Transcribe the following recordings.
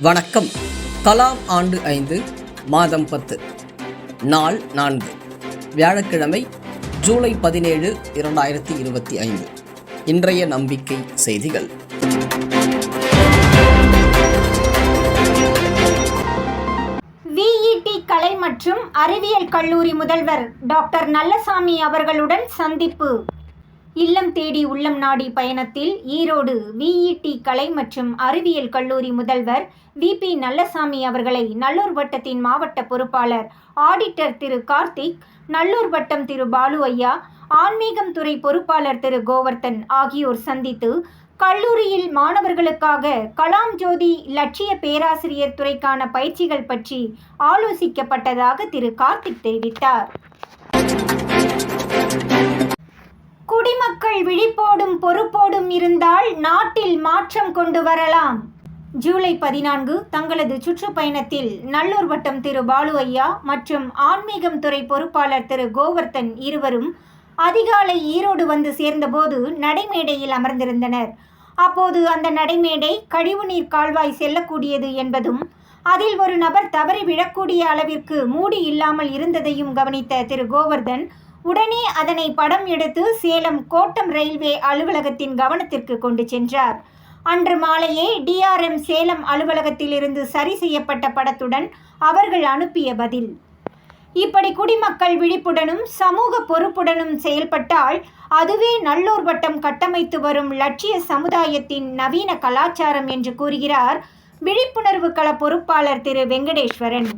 வணக்கம். கலாம் ஆண்டு ஐந்து மாதம் பத்து. நாள் நான்கு. வியாழக்கிழமை ஜூலை பதினேழு இரண்டாயிரத்தி இருபத்தி ஐந்து. இன்றைய நம்பிக்கை செய்திகள். விஇடி கலை மற்றும் அறிவியல் கல்லூரி முதல்வர் டாக்டர் நல்லசாமி அவர்களுடன் சந்திப்பு. இல்லம் தேடி உள்ளம் நாடி பயணத்தில் ஈரோடு விஇடி கலை மற்றும் அறிவியல் கல்லூரி முதல்வர் விபி நல்லசாமி அவர்களை நல்லூர் வட்டத்தின் மாவட்ட பொறுப்பாளர் ஆடிட்டர் திரு கார்த்திக் நல்லூர் வட்டம் திரு பாலு ஐயா ஆன்மீகம் துறை பொறுப்பாளர் திரு கோவர்த்தன் ஆகியோர் சந்தித்து கல்லூரியில் மாணவர்களுக்காக கலாம் ஜோதி லட்சிய பேராசிரியர் துறைக்கான பயிற்சிகள் பற்றி ஆலோசிக்கப்பட்டதாக திரு கார்த்திக் தெரிவித்தார். குடிமக்கள் விழிப்போடும் பொறுப்போடும் இருந்தால் நாட்டில் மாற்றம் கொண்டு வரலாம். ஜூலை பதினான்கு தங்களது சுற்றுப்பயணத்தில் நல்லூர் வட்டம் திரு பாலு ஐயா மற்றும் ஆன்மீகம் துறை பொறுப்பாளர் திரு கோவர்த்தன் இருவரும் அதிகாலை ஈரோடு வந்து சேர்ந்தபோது நடைமேடையில் அமர்ந்திருந்தனர். அப்போது அந்த நடைமேடை கழிவுநீர் கால்வாய் செல்லக்கூடியது என்பதும் அதில் ஒரு நபர் தவறி விழக்கூடிய அளவிற்கு மூடி இல்லாமல் இருந்ததையும் கவனித்த திரு கோவர்தன் உடனே அதனை படம் எடுத்து சேலம் கோட்டம் ரயில்வே அலுவலகத்தின் கவனத்திற்கு கொண்டு சென்றார். அன்று மாலையே டிஆர்எம் சேலம் அலுவலகத்திலிருந்து சரி செய்யப்பட்ட படத்துடன் அவர்கள் அனுப்பிய பதில். இப்படி குடிமக்கள் விழிப்புடனும் சமூக பொறுப்புடனும் செயல்பட்டால் அதுவே நல்லூர் வட்டம் கட்டமைத்து வரும் லட்சிய சமுதாயத்தின் நவீன கலாச்சாரம் என்று கூறுகிறார் விழிப்புணர்வு கள பொறுப்பாளர் திரு வெங்கடேஸ்வரன்.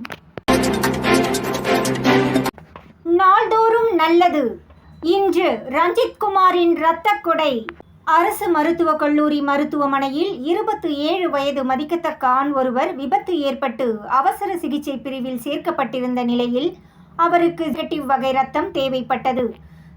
நாள்தோறும் நல்லது. இன்று ரஞ்சித் குமாரின் இரத்த கொடை அரசு மருத்துவக் கல்லூரி மருத்துவமனையில் இருபத்தி ஏழு வயது மதிக்கத்தக்க ஆண் ஒருவர் விபத்து ஏற்பட்டு அவசர சிகிச்சை பிரிவில் சேர்க்கப்பட்டிருந்த நிலையில் அவருக்கு நெகட்டிவ் வகை ரத்தம் தேவைப்பட்டது.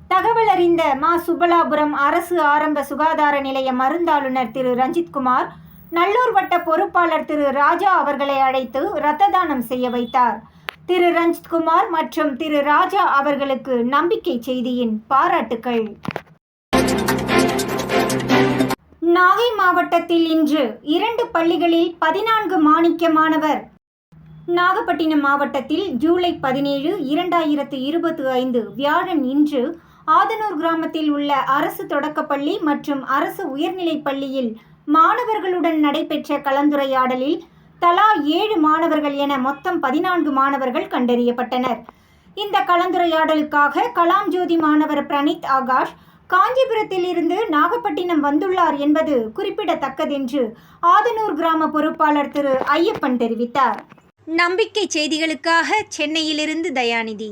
தகவல் அறிந்த மா. சுபலாபுரம் அரசு ஆரம்ப சுகாதார நிலைய மருந்தாளுநர் திரு. ரஞ்சித்குமார் நல்லூர் வட்ட பொறுப்பாளர் திரு. ராஜா அவர்களை அழைத்து இரத்த தானம் செய்ய வைத்தார். திரு ரஞ்சித்குமார் மற்றும் திரு ராஜா அவர்களுக்கு நம்பிக்கை செய்தியின் பாராட்டுக்கள். நாகை மாவட்டத்தில் இன்று இரண்டு பள்ளிகளில் பதினான்கு மாணிக்க மாணவர் நாகப்பட்டினம் மாவட்டத்தில் ஜூலை பதினேழு இரண்டாயிரத்து இருபத்தி ஐந்து வியாழன் இன்று ஆதனூர் கிராமத்தில் உள்ள அரசு தொடக்கப்பள்ளி மற்றும் அரசு உயர்நிலைப் பள்ளியில் மாணவர்களுடன் நடைபெற்ற கலந்துரையாடலில் தலா ஏழு மாணவர்கள் என மொத்தம் பதினான்கு மாணவர்கள் கண்டறியப்பட்டனர். இந்த கலந்துரையாடலுக்காக கலாம் ஜோதி மாணவர் பிரணீத் ஆகாஷ் காஞ்சிபுரத்தில் இருந்து நாகப்பட்டினம் வந்துள்ளார் என்பது குறிப்பிடத்தக்கதென்று ஆதனூர் கிராம பொறுப்பாளர் திரு ஐயப்பன் தெரிவித்தார். நம்பிக்கை செய்திகளுக்காக சென்னையிலிருந்து தயாநிதி.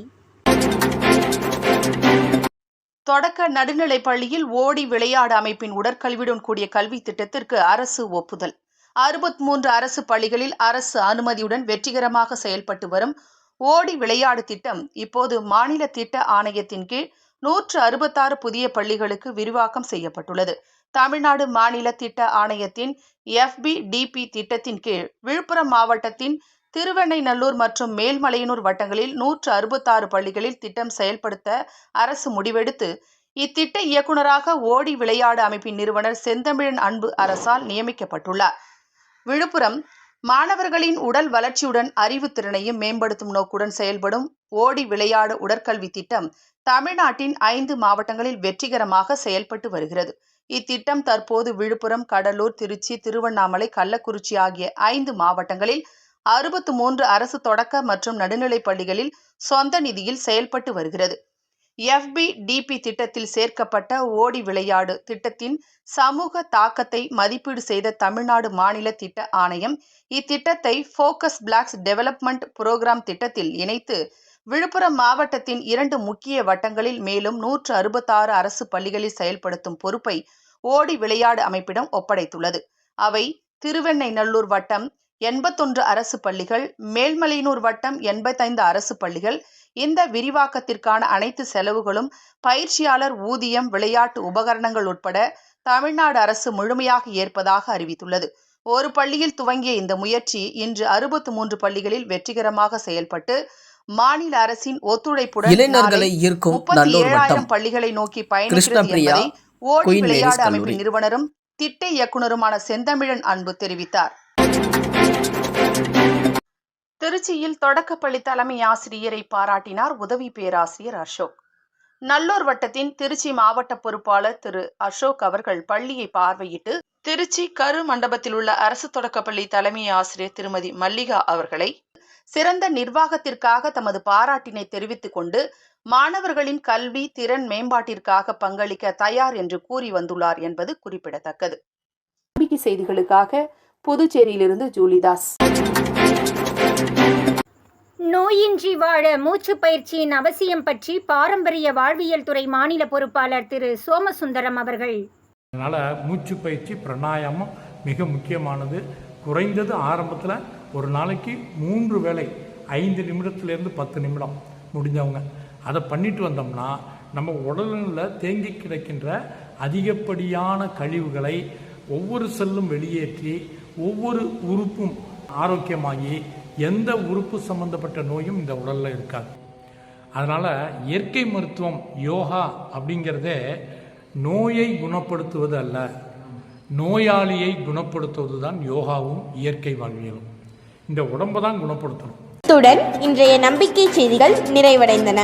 தொடக்க நடுநிலைப் பள்ளியில் ஓடி விளையாடு அமைப்பின் உடற்கல்வியுடன் கூடிய கல்வி திட்டத்திற்கு அரசு ஒப்புதல். அறுபத்தி மூன்று அரசு பள்ளிகளில் அரசு அனுமதியுடன் வெற்றிகரமாக செயல்பட்டு வரும் ஓடி விளையாடு திட்டம் இப்போது மாநில திட்ட ஆணையத்தின் கீழ் நூற்று அறுபத்தாறு புதிய பள்ளிகளுக்கு விரிவாக்கம் செய்யப்பட்டுள்ளது. தமிழ்நாடு மாநில திட்ட ஆணையத்தின் எஃபி டிபி திட்டத்தின் கீழ் விழுப்புரம் மாவட்டத்தின் திருவெண்ணைநல்லூர் மற்றும் மேல்மலையனூர் வட்டங்களில் நூற்று அறுபத்தாறு பள்ளிகளில் திட்டம் செயல்படுத்த அரசு முடிவெடுத்து இத்திட்ட இயக்குநராக ஓடி விளையாடு அமைப்பின் நிறுவனர் செந்தமிழன் அன்பு அரசால் நியமிக்கப்பட்டுள்ளார். விழுப்புரம் மாணவர்களின் உடல் வளர்ச்சியுடன் அறிவுத்திறனையும் மேம்படுத்தும் நோக்குடன் செயல்படும் ஓடி விளையாடு உடற்கல்வி திட்டம் தமிழ்நாட்டின் ஐந்து மாவட்டங்களில் வெற்றிகரமாக செயல்பட்டு வருகிறது. இத்திட்டம் தற்போது விழுப்புரம் கடலூர் திருச்சி திருவண்ணாமலை கள்ளக்குறிச்சி ஆகிய ஐந்து மாவட்டங்களில் அறுபத்து மூன்று அரசு தொடக்க மற்றும் நடுநிலைப் பள்ளிகளில் சொந்த நிதியில் செயல்பட்டு வருகிறது. எஃபி டிபி திட்டத்தில் சேர்க்கப்பட்ட ஓடி விளையாடு திட்டத்தின் சமூக தாக்கத்தை மதிப்பீடு செய்த தமிழ்நாடு மாநில திட்ட ஆணையம் இத்திட்டத்தை ஃபோக்கஸ் பிளாக்ஸ் டெவலப்மெண்ட் புரோகிராம் திட்டத்தில் இணைத்து விழுப்புரம் மாவட்டத்தின் இரண்டு முக்கிய வட்டங்களில் மேலும் நூற்று அறுபத்தாறு அரசு பள்ளிகளில் செயல்படுத்தும் பொறுப்பை ஓடி விளையாடு அமைப்பிடம் ஒப்படைத்துள்ளது. அவை திருவெண்ணைநல்லூர் வட்டம் எண்பத்தொன்று அரசு பள்ளிகள் மேல்மலையனூர் வட்டம் எண்பத்தைந்து அரசு பள்ளிகள். இந்த விரிவாக்கத்திற்கான அனைத்து செலவுகளும் பயிற்சியாளர் ஊதியம் விளையாட்டு உபகரணங்கள் உட்பட தமிழ்நாடு அரசு முழுமையாக ஏற்பதாக அறிவித்துள்ளது. ஒரு பள்ளியில் துவங்கிய இந்த முயற்சி இன்று அறுபத்து மூன்று பள்ளிகளில் வெற்றிகரமாக செயல்பட்டு மாநில அரசின் ஒத்துழைப்புடன் இளைஞர்களை ஈர்க்கும் முப்பத்தி ஏழாயிரம் பள்ளிகளை நோக்கி பயணிக்கிறது என்பதை ஓடி குயின் மேரிஸ் விளையாடு கல்லூரி. அமைப்பின் நிறுவனரும் திட்ட இயக்குனருமான செந்தமிழன் அன்பு தெரிவித்தார். திருச்சியில் தொடக்கப்பள்ளி தலைமை ஆசிரியரை பாராட்டினார் உதவி பேராசிரியர் அசோக். நல்லூர் வட்டத்தின் திருச்சி மாவட்ட பொறுப்பாளர் திரு அசோக் அவர்கள் பள்ளியை பார்வையிட்டு திருச்சி கரு மண்டபத்தில் உள்ள அரசு தொடக்கப்பள்ளி தலைமை ஆசிரியர் திருமதி மல்லிகா அவர்களை சிறந்த நிர்வாகத்திற்காக தமது பாராட்டினை தெரிவித்துக் கொண்டு மாணவர்களின் கல்வி திறன் மேம்பாட்டிற்காக பங்களிக்க தயார் என்று கூறி வந்துள்ளார் என்பது குறிப்பிடத்தக்கது. செய்திகளுக்காக புதுச்சேரியிலிருந்து ஜூலிதாஸ். நோயின்றி வாழ மூச்சு பயிற்சியின் அவசியம் பற்றி பாரம்பரிய வாழ்வியல் துறை மாநில பொறுப்பாளர் திரு சோமசுந்தரம் அவர்கள். அதனால் மூச்சு பயிற்சி பிராணாயாமம் மிக முக்கியமானது. குறைந்தது ஆரம்பத்தில் ஒரு நாளைக்கு மூன்று வேளை ஐந்து நிமிடத்துலேருந்து பத்து நிமிடம் முடிஞ்சவங்க. அதை பண்ணிட்டு வந்தோம்னா நம்ம உடலில் தேங்கி கிடக்கின்ற அதிகப்படியான கழிவுகளை ஒவ்வொரு செல்லும் வெளியேற்றி ஒவ்வொரு உறுப்பும் ஆரோக்கியமாகி எந்த உறுப்பு சம்பந்தப்பட்ட நோயும் இந்த உடலில் இருக்காது. அதனால் இயற்கை மருத்துவம் யோகா அப்படிங்கிறதே நோயை குணப்படுத்துவது அல்ல. நோயாளியை குணப்படுத்துவது தான் யோகாவும் இயற்கை வாழ்வியலும். இந்த உடம்பை தான் குணப்படுத்தணும். இத்துடன் இன்றைய நம்பிக்கை செய்திகள் நிறைவடைந்தன.